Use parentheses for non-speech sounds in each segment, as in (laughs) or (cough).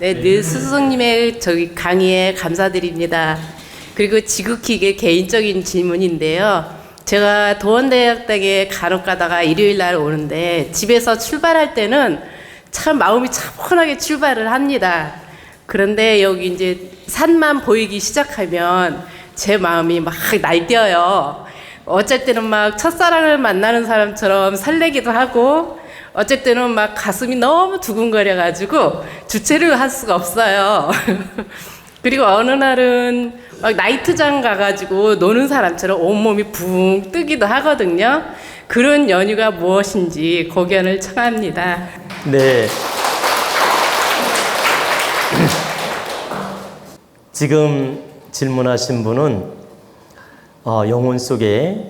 네, 늘 스승님의 저기 강의에 감사드립니다. 그리고 지극히 이게 개인적인 질문인데요. 제가 도원대학당에 간혹 가다가 일요일 날 오는데 집에서 출발할 때는 참 마음이 차분하게 출발을 합니다. 그런데 여기 이제 산만 보이기 시작하면 제 마음이 막 날뛰어요. 어쩔 때는 막 첫사랑을 만나는 사람처럼 설레기도 하고 때는 막 가슴이 너무 두근거려 가지고 주체를 할 수가 없어요. (laughs) 그리고 어느 날은 막 나이트장 가가지고 노는 사람처럼 온몸이 붕 뜨기도 하거든요. 그런 연유가 무엇인지 고견을 청합니다. 네. (clears throat) 지금 질문하신 분은 어, 영혼 속에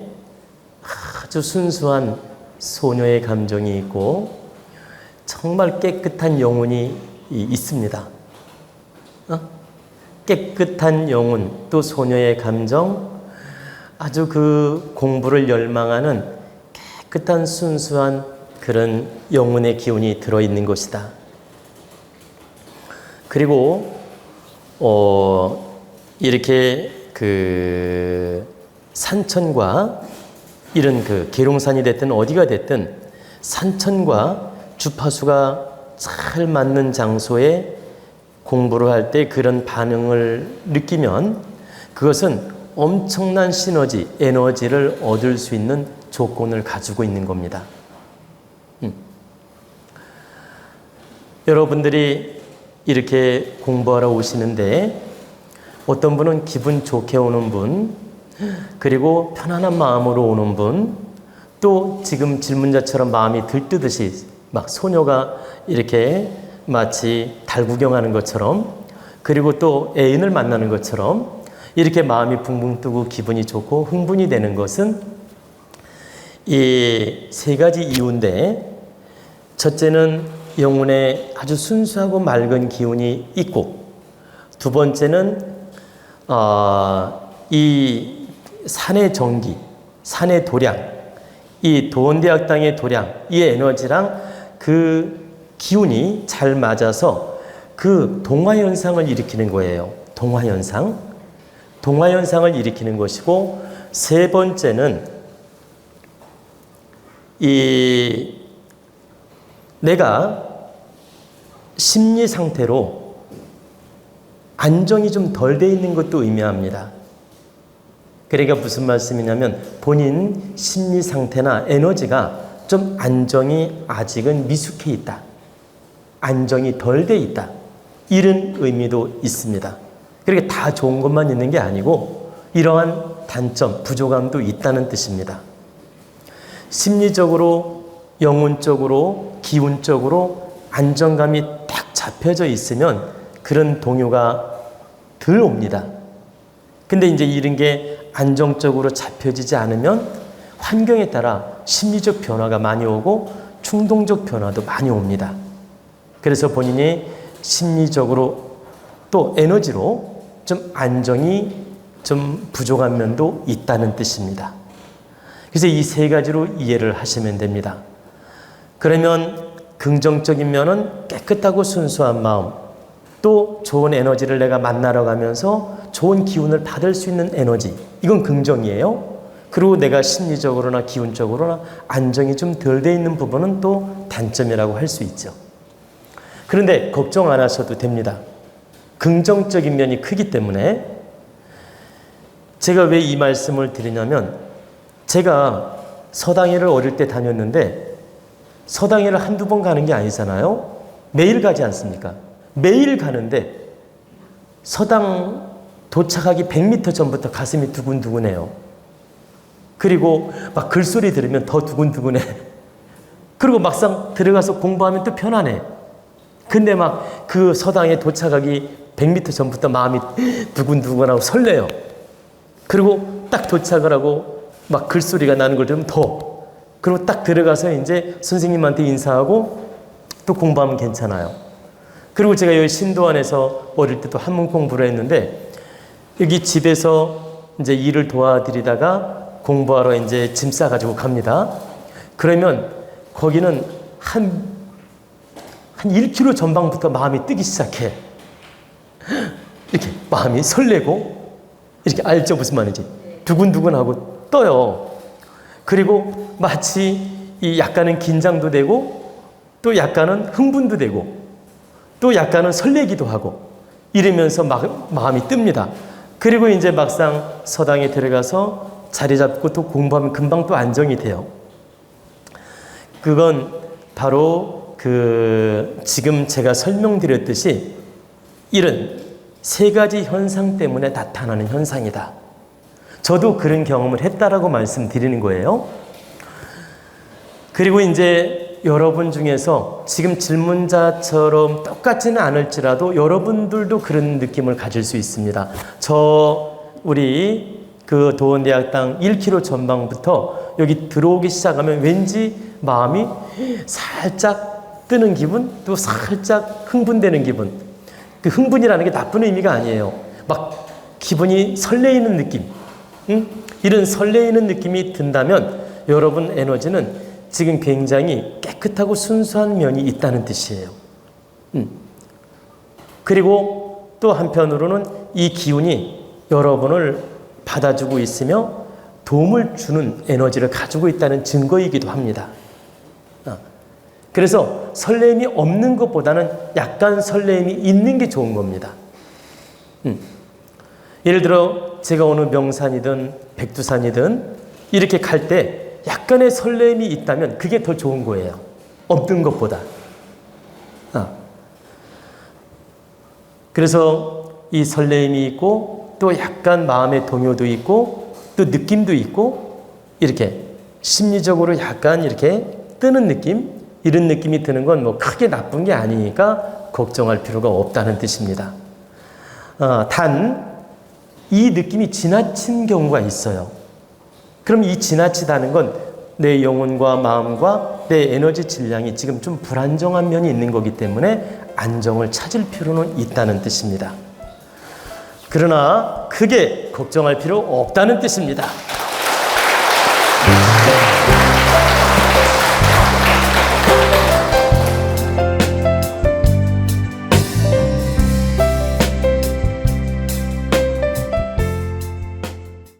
아주 순수한 소녀의 감정이 있고 정말 깨끗한 영혼이 이- 있습니다. 어? 깨끗한 영혼 또 소녀의 감정 아주 그 공부를 열망하는 깨끗한 순수한 그런 영혼의 기운이 들어있는 것이다. 그리고 어 이렇게 그 산천과 이런 그 계룡산이 됐든 어디가 됐든 산천과 주파수가 잘 맞는 장소에 공부를 할 때 그런 반응을 느끼면 그것은 엄청난 시너지, 에너지를 얻을 수 있는 조건을 가지고 있는 겁니다. 음. 여러분들이 이렇게 공부하러 오시는데 어떤 분은 기분 좋게 오는 분, 그리고 편안한 마음으로 오는 분, 또 지금 질문자처럼 마음이 들뜨듯이 막 소녀가 이렇게 마치 달 구경하는 것처럼 그리고 또 애인을 만나는 것처럼 이렇게 마음이 붕붕 뜨고 기분이 좋고 흥분이 되는 것은 이 세 가지 이유인데 첫째는 영혼에 아주 순수하고 맑은 기운이 있고 두 번째는 어, 이 산의 정기, 산의 도량, 이 도원대학 땅의 도량, 이 에너지랑 그 기운이 잘 맞아서 그 동화 현상을 일으키는 거예요. 동화 현상. 동화 현상을 일으키는 것이고 세 번째는 이 내가 심리 상태로 안정이 좀 덜 돼 있는 것도 의미합니다. 그러니까 무슨 말씀이냐면 본인 심리 상태나 에너지가 좀 안정이 아직은 미숙해 있다. 안정이 덜 돼 있다. 이런 의미도 있습니다. 그러니까 다 좋은 것만 있는 게 아니고 이러한 단점, 부족함도 있다는 뜻입니다. 심리적으로, 영혼적으로, 기운적으로 안정감이 딱 잡혀져 있으면 그런 동요가 덜 옵니다. 근데 이제 이런 게 안정적으로 잡혀지지 않으면 환경에 따라 심리적 변화가 많이 오고 충동적 변화도 많이 옵니다. 그래서 본인이 심리적으로 또 에너지로 좀 안정이 좀 부족한 면도 있다는 뜻입니다. 그래서 이 세 가지로 이해를 하시면 됩니다. 그러면 긍정적인 면은 깨끗하고 순수한 마음, 또 좋은 에너지를 내가 만나러 가면서 좋은 기운을 받을 수 있는 에너지, 이건 긍정이에요. 그리고 내가 심리적으로나 기운적으로나 안정이 좀 덜 돼 있는 부분은 또 단점이라고 할 수 있죠. 그런데 걱정 안 하셔도 됩니다. 긍정적인 면이 크기 때문에 제가 왜 이 말씀을 드리냐면 제가 서당회를 어릴 때 다녔는데 서당회를 한두 번 가는 게 아니잖아요. 매일 가지 않습니까? 매일 가는데 서당 도착하기 100m 전부터 가슴이 두근두근해요. 그리고 막 글소리 들으면 더 두근두근해. (laughs) 그리고 막상 들어가서 공부하면 또 편안해. 근데 막 그 서당에 도착하기 100m 전부터 마음이 (gasps) 두근두근하고 설레요. 그리고 딱 도착을 하고 막 글소리가 나는 걸 들으면 더. 그리고 딱 들어가서 이제 선생님한테 인사하고 또 공부하면 괜찮아요. 그리고 제가 여기 신도 안에서 어릴 때도 한문 공부를 했는데 여기 집에서 이제 일을 도와드리다가 공부하러 이제 짐 싸가지고 갑니다. 그러면 거기는 한, 한 1km 전방부터 마음이 뜨기 시작해. 이렇게 마음이 설레고 이렇게 알죠 무슨 말인지 두근두근하고 떠요. 그리고 마치 이 약간은 긴장도 되고 또 약간은 흥분도 되고 또 약간은 설레기도 하고 이러면서 막 마음이 뜹니다. 그리고 이제 막상 서당에 들어가서 자리 잡고 또 공부하면 금방 또 안정이 돼요. 그건 바로 그 지금 제가 설명드렸듯이 이런 세 가지 현상 때문에 나타나는 현상이다. 저도 그런 경험을 했다라고 말씀드리는 거예요. 그리고 이제 여러분 중에서 지금 질문자처럼 똑같지는 않을지라도 여러분들도 그런 느낌을 가질 수 있습니다. 저 우리 그 도원대학당 1km 전방부터 여기 들어오기 시작하면 왠지 마음이 살짝 뜨는 기분, 또 살짝 흥분되는 기분. 그 흥분이라는 게 나쁜 의미가 아니에요. 막 기분이 설레이는 느낌. 응? 이런 설레이는 느낌이 든다면 여러분 에너지는 지금 굉장히 깨끗하고 순수한 면이 있다는 뜻이에요. 음. 그리고 또 한편으로는 이 기운이 여러분을 받아주고 있으며 도움을 주는 에너지를 가지고 있다는 증거이기도 합니다. 어. 그래서 설렘이 없는 것보다는 약간 설렘이 있는 게 좋은 겁니다. 음. 예를 들어 제가 어느 명산이든 백두산이든 이렇게 갈 때 약간의 설렘이 있다면 그게 더 좋은 거예요. 없는 것보다. 아. 그래서 이 설렘이 있고 또 약간 마음의 동요도 있고 또 느낌도 있고 이렇게 심리적으로 약간 이렇게 뜨는 느낌 이런 느낌이 드는 건 뭐 크게 나쁜 게 아니니까 걱정할 필요가 없다는 뜻입니다. 어, 단이 느낌이 지나친 경우가 있어요. 그럼 이 지나치다는 건 내 영혼과 마음과 내 에너지 질량이 지금 좀 불안정한 면이 있는 거기 때문에 안정을 찾을 필요는 있다는 뜻입니다. 그러나 크게 걱정할 필요 없다는 뜻입니다.